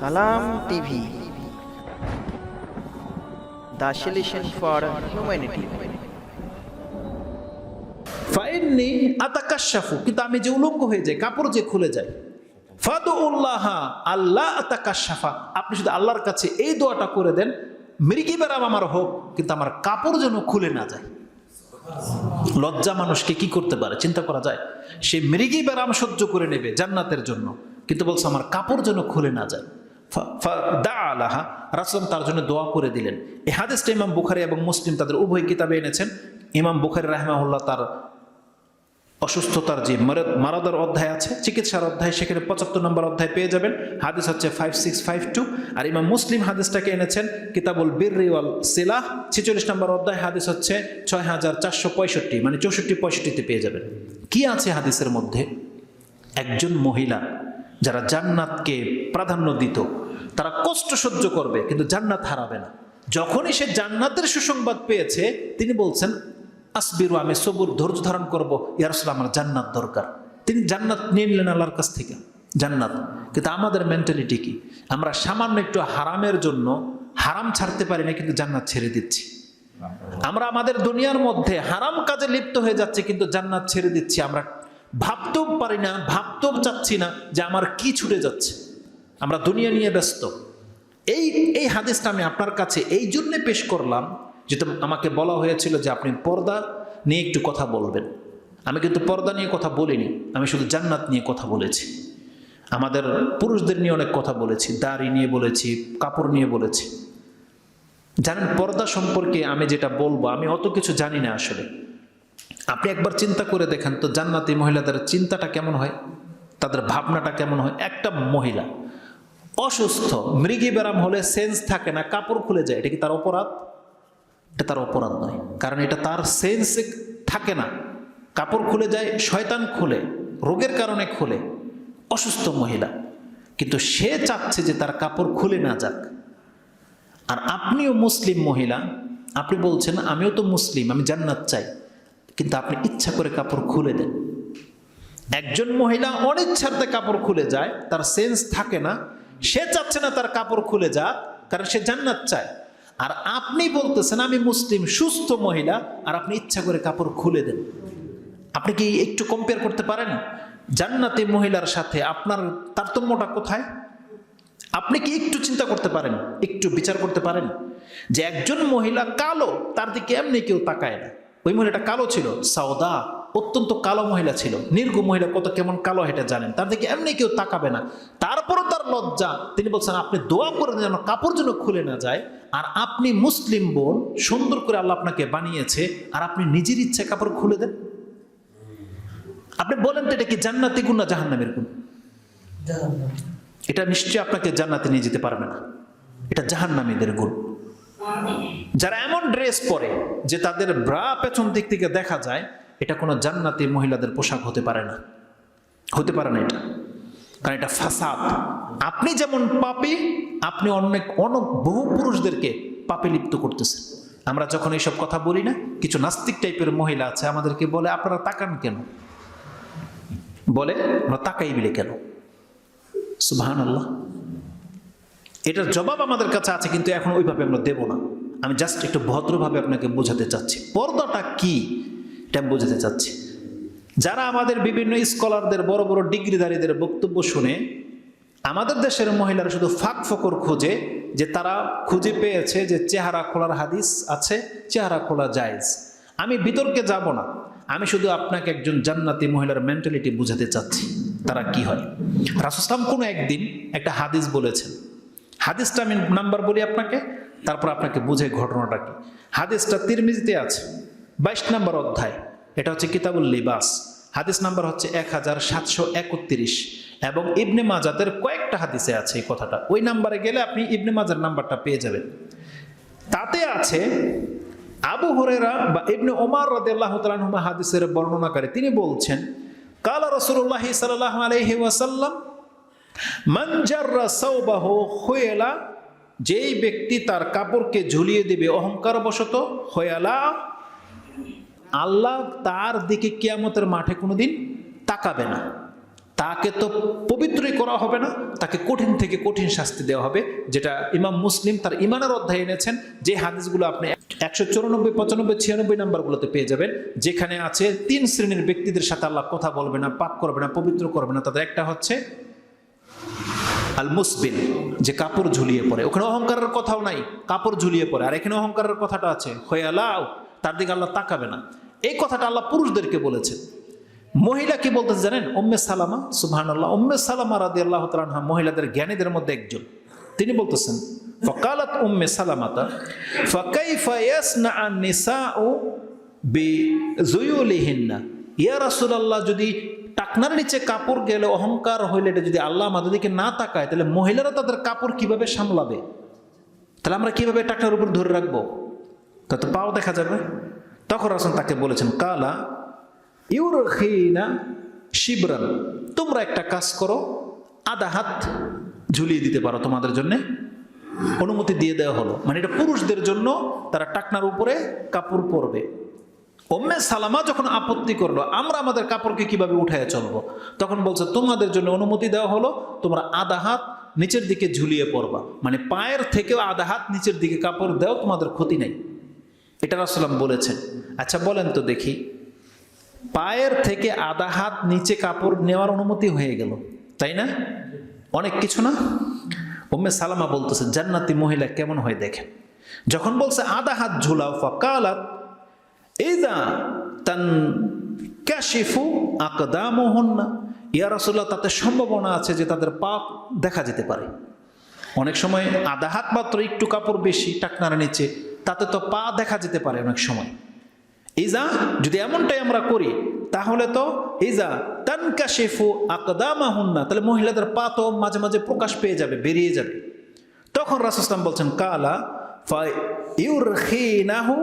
Salam TV. The solution for humanity. ফাইননি আতাকাশাফু কিন্তু আমি যে উলঙ্গ হয়ে যাই কাপড় যে খুলে যায়। ফাদু উল্লাহ আল্লাহ আতাকাশাফা, আপনি শুধু আল্লাহর কাছে এই দোয়াটা করে দেন, মৃগি বেরাম আমার হোক, কিন্তু আমার কাপড় যেন খুলে না যায়। লজ্জা মানুষকে কি করতে পারে, চিন্তা করা যায়? সে মৃগি বেরাম সহ্য করে নেবে জান্নাতের জন্য, কিন্তু বলছে আমার কাপড় যেন খুলে না যায়। দা আলাহা রাসুলাম তার জন্য দোয়া করে দিলেন। এই হাদিসটা ইমাম বুখারি এবং মুসলিম তাদের উভয় কিতাবে এনেছেন। ইমাম বুখারি রাহমাহুল্লাহ তার অসুস্থতার যে মারা- মারাদার অধ্যায় আছে, চিকিৎসার অধ্যায়, সেখানে পঁচাত্তর নম্বর অধ্যায় পেয়ে যাবেন। হাদিস হচ্ছে ফাইভ সিক্স ফাইভ টু আর ইমাম মুসলিম হাদিসটাকে এনেছেন কিতাবুল বীর রিওয়াল সিলাহ। ছেচল্লিশ নম্বর অধ্যায় হাদিস হচ্ছে ছয় হাজার চারশো পঁয়ষট্টি মানে চৌষট্টি, পঁয়ষট্টিতে পেয়ে যাবেন। কি আছে হাদিসের মধ্যে? একজন মহিলা যারা জান্নাতকে প্রাধান্য দিত তারা কষ্ট সহ্য করবে, কিন্তু জান্নাত হারাবে না। যখনই সে জান্নাতের সুসংবাদ পেয়েছে, তিনি বলছেন, আসবিরু, আমি সবুর ধৈর্য ধারণ করব। ইয়ারসুল আমার জান্নাত দরকার। তিনি জান্নাত নিয়ে নিলেন আল্লাহর কাছ থেকে, জান্নাত। কিন্তু আমাদের মেন্টালিটি কি? আমরা সামান্য একটু হারামের জন্য হারাম ছাড়তে পারি না, কিন্তু জান্নাত ছেড়ে দিচ্ছি। আমরা আমাদের দুনিয়ার মধ্যে হারাম কাজে লিপ্ত হয়ে যাচ্ছে, কিন্তু জান্নাত ছেড়ে দিচ্ছি। আমরা ভাবতেও পারি না, ভাবতেও চাচ্ছি না যে আমার কি ছুটে যাচ্ছে। আমরা দুনিয়া নিয়ে ব্যস্ত। এই এই হাদিসটা আমি আপনার কাছে এই জন্যে পেশ করলাম যেটা আমাকে বলা হয়েছিল যে আপনি পর্দা নিয়ে একটু কথা বলবেন। আমি কিন্তু পর্দা নিয়ে কথা বলিনি, আমি শুধু জান্নাত নিয়ে কথা বলেছি। আমাদের পুরুষদের নিয়ে অনেক কথা বলেছি, দাড়ি নিয়ে বলেছি, কাপড় নিয়ে বলেছি। জানেন, পর্দা সম্পর্কে আমি যেটা বলব, আমি অত কিছু জানি না আসলে। আপনি একবার চিন্তা করে দেখেন তো জান্নাতি মহিলাদের চিন্তাটা কেমন হয়? তাদের ভাবনাটা কেমন হয়? একটা মহিলা অসুস্থ, মৃগী ব্যারাম হলে সেন্স থাকে না, কাপড় খুলে যায়। এটা কি তার অপরাধ? এটা তার অপরাধ নয়। কারণ এটা তার সেন্স থাকে না। কাপড় খুলে যায়, শয়তান খুলে, রোগের কারণে খুলে, অসুস্থ মহিলা। কিন্তু সে চাচ্ছে যে তার কাপড় খুলে না যাক। আর আপনিও মুসলিম মহিলা, আপনি বলছেন, আমিও তো মুসলিম, আমি জান্নাত চাই। কিন্তু আপনি ইচ্ছা করে কাপড় খুলে দেন। একজন মহিলা অনিচ্ছাতে কাপড় খুলে যায়, তার সেন্স থাকে না সে চাচ্ছে না তার কাপড় খুলে যাক, কারণ সে জান্নাত চায়। আর আপনি বলতেছেন, আমি মুসলিম, সুস্থ মহিলা, আর আপনি ইচ্ছা করে কাপড় খুলে দেন। আপনি কি একটু কম্পেয়ার করতে পারেন? জান্নাতি মহিলার সাথে আপনার তারতম্যটা কোথায়? আপনি কি একটু চিন্তা করতে পারেন? একটু বিচার করতে পারেন? যে একজন মহিলা কালো, তার দিকে এমনি কেউ তাকায় না। ওই মহিলাটা কালো ছিল সাউদা অত্যন্ত কালো মহিলা ছিল। নির্গু মহিলা কত কেমন কালো হেঁটে জানেন। তার দিকে এমনি কেউ তাকাবে না। তারপরও তার লজ্জা। তিনি বলছেন, আপনি দোয়া করে যেন কাপড় যেন খুলে না যায়। আর আপনি মুসলিম বোন, সুন্দর করে আল্লাহ আপনাকে বানিয়েছে। আর আপনি নিজের ইচ্ছে কাপড় খুলে দেন। আপনি বলেন তো, এটা কি জান্নাতি গুণ না জাহান্নামের গুণ? এটা নিশ্চয়ই আপনাকে জান্নাতে নিয়ে যেতে পারবে না। এটা জাহান্নামীদের গুণ। যারা এমন ড্রেস পরে, যে তাদের ব্রা পেছন দিক থেকে দেখা যায় এটা কোনো জান্নাতি মহিলাদের পোশাক হতে পারে না। হতে পারে না এটা। কারণ এটা ফাসাদ। আপনি যেমন পাপি, আপনি অনেক অনেক বহু পুরুষদেরকে পাপে লিপ্ত করতেছেন। আমরা যখন এইসব কথা বলি না, কিছু নাস্তিক টাইপের মহিলা আছে, আমাদেরকে বলে, আপনারা তাকান কেন? বলে, আমরা তাকাই বিলে কেন? সুবাহান আল্লাহ এটার জবাব আমাদের কাছে আছে, কিন্তু এখন ওইভাবে আমরা দেব না। আমি জাস্ট একটু ভদ্রভাবে আপনাকে বোঝাতে চাচ্ছি। পর্দাটা কি? এটা বোঝাতে চাচ্ছি। যারা আমাদের বিভিন্ন স্কলারদের বড় বড় ডিগ্রিধারীদের বক্তব্য শুনে, আমাদের দেশের মহিলারা শুধু ফাঁক ফকর খোঁজে যে তারা খুঁজে পেয়েছে যে চেহারা খোলার হাদিস আছে, চেহারা খোলা জায়েজ। আমি বিতর্কে যাব না। আমি শুধু আপনাকে একজন জান্নাতি মহিলার মেন্টালিটি বুঝাতে চাচ্ছি, তারা কি হয়। রাসুসলাম কোনো একদিন একটা হাদিস বলেছেন। হাদিসটা আমি নাম্বার বলি আপনাকে, তারপর আপনাকে বুঝে ঘটনাটা কি। হাদিসটা তিরমিজিতে আছে। বাইশ নাম্বার অধ্যায়। এটা হচ্ছে কিতাবুল লিবাস। হাদিস নাম্বার হচ্ছে এক হাজার সাতশো একত্রিশ। এবং ইবনে মাজাদের কয়েকটা হাদিসে আছে এই কথাটা। ওই নাম্বারে গেলে আপনি ইবনে মাজার নাম্বারটা পেয়ে যাবেন। তাতে আছে, আবু হরেরা বা ইবনে ওমার রাদিয়াল্লাহু তাআলা হুমা হাদিসের বর্ণনাকারী, তিনি বলছেন, কালা রাসূলুল্লাহ সাল্লাল্লাহু আলাইহি ওয়াসাল্লাম মঞ্জাররা সৌবাহ হয়েলা যেই ব্যক্তি তার কাপড়কে ঝুলিয়ে দেবে অহংকার বশত হয়ালা আল্লাহ তার দিকে কিয়ামতের মাঠে কোনোদিন তাকাবে না। তাকে তো পবিত্রই করা হবে না, তাকে কঠিন থেকে কঠিন শাস্তি দেওয়া হবে, যেটা ইমাম মুসলিম তার ইমানের অধ্যায় এনেছেন। যে হাদিসগুলো আপনি একশো চৌরানব্বই, পঁচানব্বই, ছিয়ানব্বই নাম্বারগুলোতে পেয়ে যাবেন, যেখানে আছে তিন শ্রেণির ব্যক্তিদের সাথে আল্লাহ কথা বলবে না, পাপ করবে না, পবিত্র করবে না। তাদের একটা হচ্ছে আল মুসবিন যে কাপড় ঝুলিয়ে পড়ে। ওখানে অহংকারের কথাও নাই, কাপড় ঝুলিয়ে পড়ে। আর এখানে অহংকারের কথাটা আছে হয়ালাও তার দিকে আল্লাহ তাকাবে না। এই কথাটা আল্লাহ পুরুষদেরকে বলেছেন মহিলা কি বলতেছে জানেন? ওম্মে সালামা সুবহান আল্লাহ ওম্মে সালামা রাদি আল্লাহ তালহা মহিলাদের জ্ঞানীদের মধ্যে একজন। তিনি বলতেছেন, ফকালাত উম্মে সালামাতা ফকাই ফাকাইফা ইয়াসনা আন নিসাউ বি জুয়ুলিহিন্না ইয়া রাসূলুল্লাহ, যদি টাকনার নিচে কাপড় গেলে অহংকার হইলে এটা যদি আল্লাহ আমাদের দিকে না তাকায়, তাহলে মহিলারা তাদের কাপড় কীভাবে সামলাবে? তাহলে আমরা কীভাবে টাকনার উপর ধরে রাখব? তা তো পাও দেখা যাবে? তখন রাসুল তাকে বলেছেন, কালা ইউর ইউরখিনা শিবরান। তোমরা একটা কাজ করো, আধা হাত ঝুলিয়ে দিতে পারো তোমাদের জন্য। অনুমতি দিয়ে দেওয়া হলো। মানে এটা পুরুষদের জন্য তারা টাকনার উপরে কাপড় পরবে। ওম্মে সালামা যখন আপত্তি করল, আমরা আমাদের কাপড়কে কীভাবে উঠায় চলবো? তখন বলছে, তোমাদের জন্য অনুমতি দেওয়া হলো, তোমরা আধা হাত নিচের দিকে ঝুলিয়ে পড়বা মানে পায়ের থেকেও আধা হাত নিচের দিকে কাপড় দেও, তোমাদের ক্ষতি নেই। এটা রাসলাম বলেছেন। আচ্ছা বলেন তো দেখি। পায়ের থেকে আধা হাত নিচে কাপড় নেওয়ার অনুমতি হয়ে গেল, তাই না? অনেক কিছু না? ওম্মে সালামা বলতেছে, জান্নাতি মহিলা কেমন হয় দেখেন? যখন বলছে, আধা হাত ঝুলাও, ফাকালাত ইদা তান ক্যাশিফু আকদামোহন্না। ইয়া রাসুল্লাহ তাতে সম্ভাবনা আছে যে তাদের পা দেখা যেতে পারে। অনেক সময় আধা হাত মাত্র একটু কাপড় বেশি, টাকনার নিচে। তাতে তো পা দেখা যেতে পারে অনেক সময়। ইজা যদি এমনটাই আমরা করি তাহলে তো ইজা তানকাশিফু আকদামাহুন্না তাহলে মহিলাদের পা তো মাঝে মাঝে প্রকাশ পেয়ে যাবে বেরিয়ে যাবে। তখন রাসুসলাম বলছেন কালা ইউরখিনাহু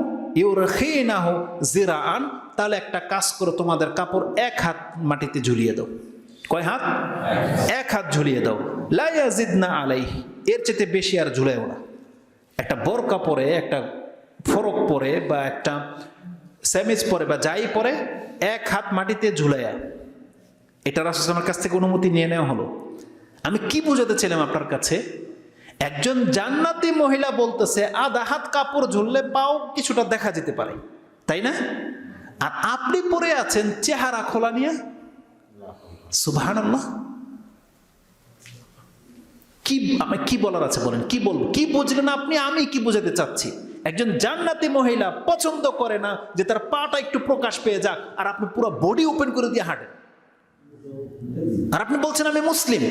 ইউরখিনাহু জিরাআন তাহলে একটা কাজ করো তোমাদের কাপড় এক হাত মাটিতে ঝুলিয়ে দাও। কয় হাত? এক হাত। ঝুলিয়ে দাও। লাইয়াজিদনা আলাই এর চেয়ে বেশি আর ঝুলেও না। একটা বোরকা পরে, একটা ফরক পরে বা একটা স্যামিজ পরে বা যাই পরে, এক হাত মাটিতে ঝুলাইয়া। এটা রাসুসলামের কাছ থেকে অনুমতি নিয়ে নেওয়া হলো। আমি কি বুঝাতে ছিলাম আপনার কাছে? একজন জান্নাতি মহিলা বলতেছে, আধা হাত কাপড় ঝুললে পাও, কিছুটা দেখা যেতে পারে। তাই না? আর আপনি পরে আছেন চেহারা খোলা নিয়ে? সুভান কি আমি কি বলার আছে বলেন? কি বলব? কি বুঝলেন আপনি? আমি কি বোঝাতে চাচ্ছি? একজন জান্নাতি মহিলা পছন্দ করে না যে তার পাটা একটু প্রকাশ পেয়ে যাক আর আপনি পুরো বডি ওপেন করে দিয়ে হাঁটেন। আর আপনি বলছেন আমি মুসলিম।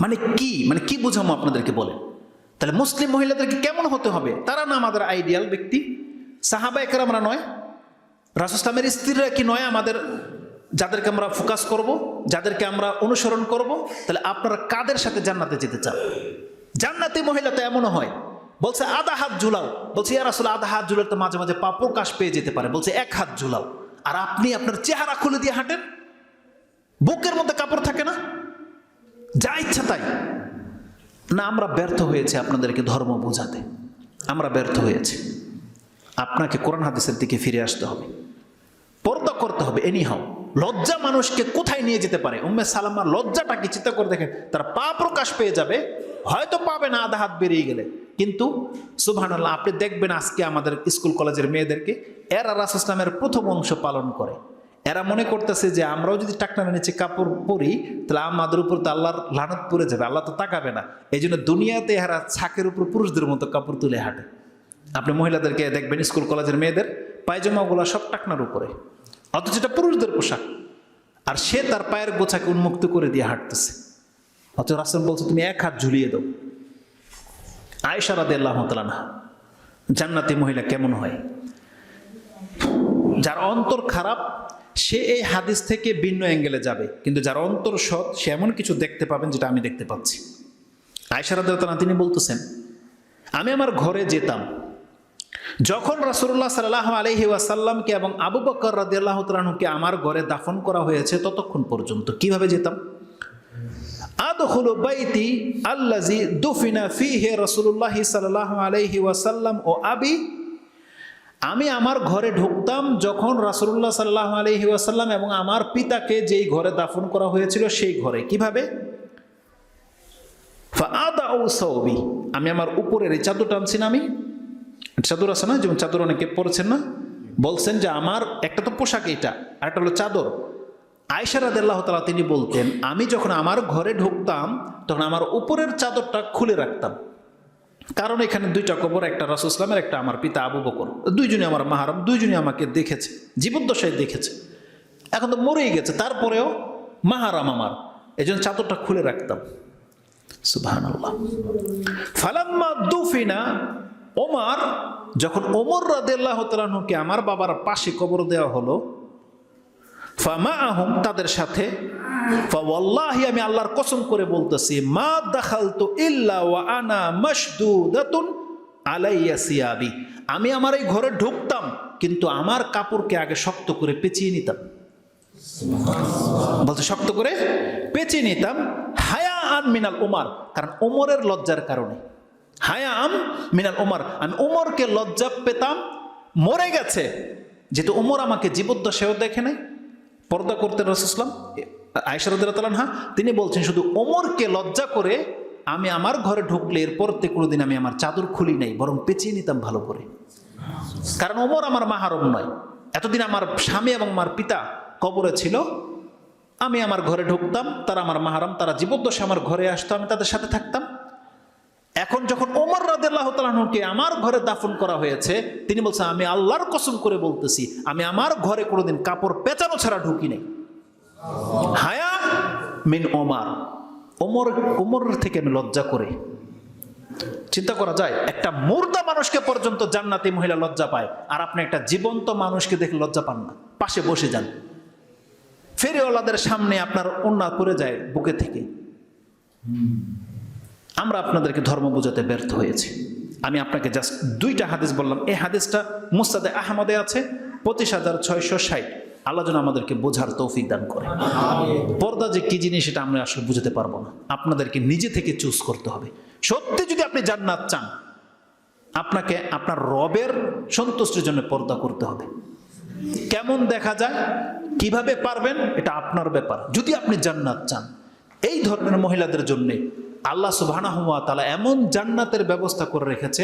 মানে কি? মানে কি বোঝামো আপনাদেরকে বলে তাহলে মুসলিম মহিলাদেরকে কেমন হতে হবে? তারা না আমাদের আইডিয়াল ব্যক্তি। সাহাবা আমরা নয়। রাসুসলামের স্ত্রীরা কি নয় আমাদের? যাদেরকে আমরা ফোকাস করব। যাদেরকে আমরা অনুসরণ করব, তাহলে আপনারা কাদের সাথে জান্নাতে যেতে চান? জান্নাতি মহিলা তো এমনও হয়। বলছে, আধা হাত ঝুলাও। বলছে ইয়ার আসলে আধা হাত ঝুলার তো মাঝে মাঝে পা প্রকাশ পেয়ে যেতে পারে। বলছে, এক হাত ঝুলাও। আর আপনি আপনার চেহারা খুলে দিয়ে হাঁটেন। বুকের মধ্যে কাপড় থাকে না? যা ইচ্ছা তাই। না, আমরা ব্যর্থ হয়েছে আপনাদেরকে ধর্ম বোঝাতে। আমরা ব্যর্থ হয়েছি। আপনাকে কোরআন হাদিসের দিকে ফিরে আসতে হবে। পর্দা করতে হবে এনি হাও লজ্জা মানুষকে কোথায় নিয়ে যেতে পারে? উম্মে সালামার লজ্জাটা কি? চিন্তা করে দেখেন, তার পা প্রকাশ পেয়ে যাবে, হয়তো পাবে না, আধা হাত বেরিয়ে গেলে। কিন্তু সুবহান আল্লাহ আপনি দেখবেন আজকে আমাদের স্কুল কলেজের মেয়েদেরকে, এরা রাস ইসলামের প্রথম অংশ পালন করে। এরা মনে করতেছে যে, আমরাও যদি টাকনার নিচে কাপড় পরি, তাহলে আমাদের উপর তো আল্লাহর লানত পড়ে যাবে, আল্লাহ তো তাকাবে না। এই জন্য দুনিয়াতে এরা ছাকের উপর পুরুষদের মতো কাপড় তুলে হাঁটে। আপনি মহিলাদেরকে দেখবেন, স্কুল কলেজের মেয়েদের পায়জামাগুলো সব টাকনার উপরে। অথচ এটা পুরুষদের পোশাক। আর সে তার পায়ের গোছাকে উন্মুক্ত করে দিয়ে হাঁটতেছে। অথচ রাসেল বলছে, তুমি এক হাত ঝুলিয়ে দাও। আয়সা রাদে আল্লাহ না জান্নাতি মহিলা কেমন হয়? যার অন্তর খারাপ, সে এই হাদিস থেকে ভিন্ন অ্যাঙ্গেলে যাবে। কিন্তু যার অন্তর সৎ, সে এমন কিছু দেখতে পাবেন যেটা আমি দেখতে পাচ্ছি। আয়সা রাদে তিনি বলতেছেন, আমি আমার ঘরে যেতাম যখন রাসুল্লাহ সাল্লাহ আলহি ওয়াসাল্লামকে এবং আবু বকর রাদিয়াল্লাহ তালুকে আমার ঘরে দাফন করা হয়েছে ততক্ষণ পর্যন্ত, কীভাবে যেতাম? আদখুলু বাইতি আল্লাজি দুফিনা ফিহে রাসূলুল্লাহ সাল্লাল্লাহু আলাইহি ওয়াসাল্লাম ও আবি, আমি আমার ঘরে ঢুকতাম যখন রাসুল্লাহ সাল্লাহ আলহি ওয়াসাল্লাম এবং আমার পিতাকে যেই ঘরে দাফন করা হয়েছিল সেই ঘরে, কীভাবে? ফাআদা ও সৌবি আমি আমার উপরের এই চাদর টানছি না আমি? চাদর আছে না? যেমন চাদর অনেকে পড়েছেন না? বলছেন যে আমার একটা তো পোশাক এটা আর একটা হলো চাদর। আয়সা রাদিল্লাহ তালা তিনি বলতেন, আমি যখন আমার ঘরে ঢুকতাম, তখন আমার উপরের চাদরটা খুলে রাখতাম। কারণ এখানে দুইটা কবর, একটা রাসুল ইসলামের একটা আমার পিতা আবু বকর। দুইজনে আমার মাহারম দুইজনে আমাকে দেখেছে, জীবদ্দশায় দেখেছে। এখন তো মরেই গেছে, তারপরেও মাহারাম আমার। এই জন্য চাদরটা খুলে রাখতাম। আল্লাহ ফালাম্মা দুফিনা ওমার, যখন ওমর রাদেল্লাহ তালাহুকে আমার বাবার পাশে কবর দেওয়া হলো ফামা আহম তাদের সাথে, ফাওয়াল্লাহি, আমি আল্লাহর কসম করে বলতেছি, মা দাখালতু ইল্লা ওয়া আনা মাশদুদাতুন আলাইয়া সিয়াবি। আমি আমার এই ঘরে ঢুকতাম, কিন্তু আমার কাপড়কে আগে শক্ত করে পেঁচিয়ে নিতাম। বলতে শক্ত করে পেঁচিয়ে নিতাম হায়া আন মিনাল উমার কারণ ওমরের লজ্জার কারণে। হায়া আম মিনাল উমার। আমি উমরকে লজ্জা পেতাম, মরে গেছে। যেহেতু উমর আমাকে জীবদ্দশায়ও দেখে নাই। পর্দা করতেন রসুসলাম আয়সারদুল্লাহ হ্যাঁ তিনি বলছেন, শুধু ওমরকে লজ্জা করে আমি আমার ঘরে ঢুকলে এরপর থেকে কোনোদিন আমি আমার চাদর খুলি নাই, বরং পেঁচিয়ে নিতাম ভালো করে। কারণ ওমর আমার মাহারম নয়। এতদিন আমার স্বামী এবং আমার পিতা কবরে ছিল। আমি আমার ঘরে ঢুকতাম, তারা আমার মাহারাম, তারা জীবদ্দশা আমার ঘরে আসতো, আমি তাদের সাথে থাকতাম। এখন যখন ওমর রাদেল্লাহ তালাহকে আমার ঘরে দাফন করা হয়েছে, তিনি বলছেন আমি আল্লাহর কসম করে বলতেছি, আমি আমার ঘরে কোনোদিন কাপড় পেঁচানো ছাড়া ঢুকি নাই। হায়া মিন ওমার। ওমর ওমর থেকে আমি লজ্জা করে। চিন্তা করা যায়, একটা মুর্দা মানুষকে পর্যন্ত জান্নাতি মহিলা লজ্জা পায়, আর আপনি একটা জীবন্ত মানুষকে দেখে লজ্জা পান না। পাশে বসে যান। ফেরিওয়ালাদের সামনে আপনার অন্যা পড়ে যায় বুকে থেকে। আমরা আপনাদেরকে ধর্ম বোঝাতে ব্যর্থ হয়েছি। আমি আপনাকে জাস্ট দুইটা হাদিস বললাম। এই হাদিসটা মুস্তাদে আহমদে আছে পঁচিশ হাজার ছয়শো ষাট। আল্লাহ যেন আমাদেরকে বোঝার তৌফিক দান করে। পর্দা যে কি জিনিস সেটা আমরা আসলে বুঝতে পারব না। আপনাদেরকে নিজে থেকে চুজ করতে হবে। সত্যি যদি আপনি জান্নাত চান আপনাকে আপনার রবের সন্তুষ্টির জন্য পর্দা করতে হবে। কেমন দেখা যায় কীভাবে পারবেন এটা আপনার ব্যাপার। যদি আপনি জান্নাত চান এই ধরনের মহিলাদের জন্য আল্লাহ সুবাহানা তালা এমন জান্নাতের ব্যবস্থা করে রেখেছে।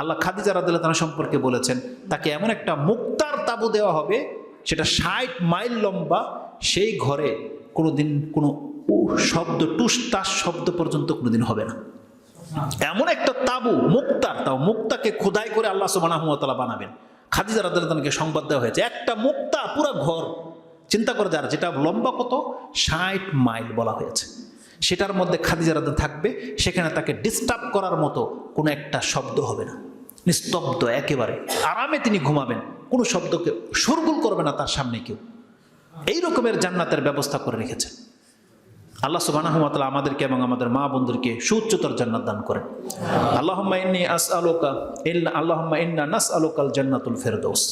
আল্লাহ খাদিজা রাদিল্লাহ তালা সম্পর্কে বলেছেন, তাকে এমন একটা মুক্তার তাবু দেওয়া হবে, সেটা ষাট মাইল লম্বা, সেই ঘরে কোনো উ শব্দ টুস তাস শব্দ পর্যন্ত কোনোদিন হবে না। এমন একটা তাবু, মুক্তার তাও মুক্তাকে খোদাই করে আল্লাহ সুবাহ বানাবেন। খাদিজা রাদানকে সংবাদ দেওয়া হয়েছে, একটা মুক্তা পুরো ঘর, চিন্তা করে যার, যেটা লম্বা কত? ষাট মাইল বলা হয়েছে। সেটার মধ্যে খাদিজা থাকবে, সেখানে তাকে ডিস্টার্ব করার মতো কোনো একটা শব্দ হবে না। নিস্তব্ধ একেবারে। আরামে তিনি ঘুমাবেন, কোনো শব্দকে সুরগুল করবে না তার সামনে কেউ। এই রকমের জান্নাতের ব্যবস্থা করে রেখেছেন। আল্লাহ সুবাহ আমাদেরকে এবং আমাদের মা বন্ধুরকে সুউচ্চতর জান্নাত দান করেন। আল্লাহম্মা ইন্নি আস আলোকা ইল্লা আল্লাহম্মা ইন্না নাস আলোকাল জান্নাতুল ফেরদৌস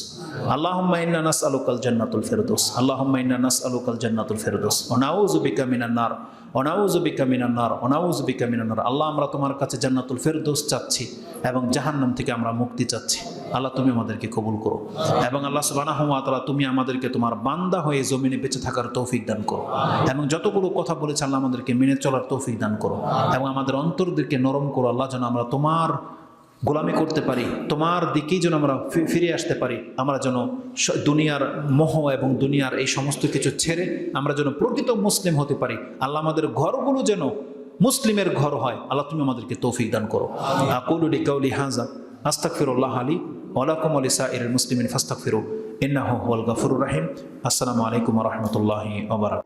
আল্লাহম্মা ইন্না নাস আলোকাল জান্নাতুল ফেরদৌস আল্লাহম্মা ইন্না নাস আলোকাল জান্নাতুল ফেরদৌস অনাউজু বিকা মিনান নার। অনাউজু বিকা মিনান নার অনাউজু বিকা মিনান আল্লাহ, আমরা তোমার কাছে জান্নাতুল ফেরদোস চাচ্ছি এবং জাহান্নাম থেকে আমরা মুক্তি চাচ্ছি। আল্লাহ, তুমি আমাদেরকে কবুল করো। এবং আল্লাহ সুবাহ তাআলা, তুমি আমাদেরকে তোমার বান্দা হয়ে জমিনে বেঁচে থাকার তৌফিক দান করো। এবং যতগুলো কথা বলেছে, আল্লাহ আমাদেরকে মেনে চলার তৌফিক দান করো। এবং আমাদের অন্তরদেরকে নরম করো। আল্লাহ, যেন আমরা তোমার গোলামি করতে পারি, তোমার দিকেই যেন আমরা ফিরে আসতে পারি, আমরা যেন দুনিয়ার মোহ এবং দুনিয়ার এই সমস্ত কিছু ছেড়ে আমরা যেন প্রকৃত মুসলিম হতে পারি। আল্লাহ আমাদের ঘরগুলো যেন মুসলিমের ঘর হয়। আল্লাহ তুমি আমাদেরকে তৌফিক দান করো। আকুলুডি কাউলি হাজা আস্তাকফিরুল্লাহ আলী ওয়ালাকুম আলী সাইর মুসলিমিন ফাস্তাকফিরু ইন্নাহু হুয়াল গাফুরুর রাহিম। আসসালামু আলাইকুম রাহমাতুল্লাহি ওয়া বারাকাতুহু।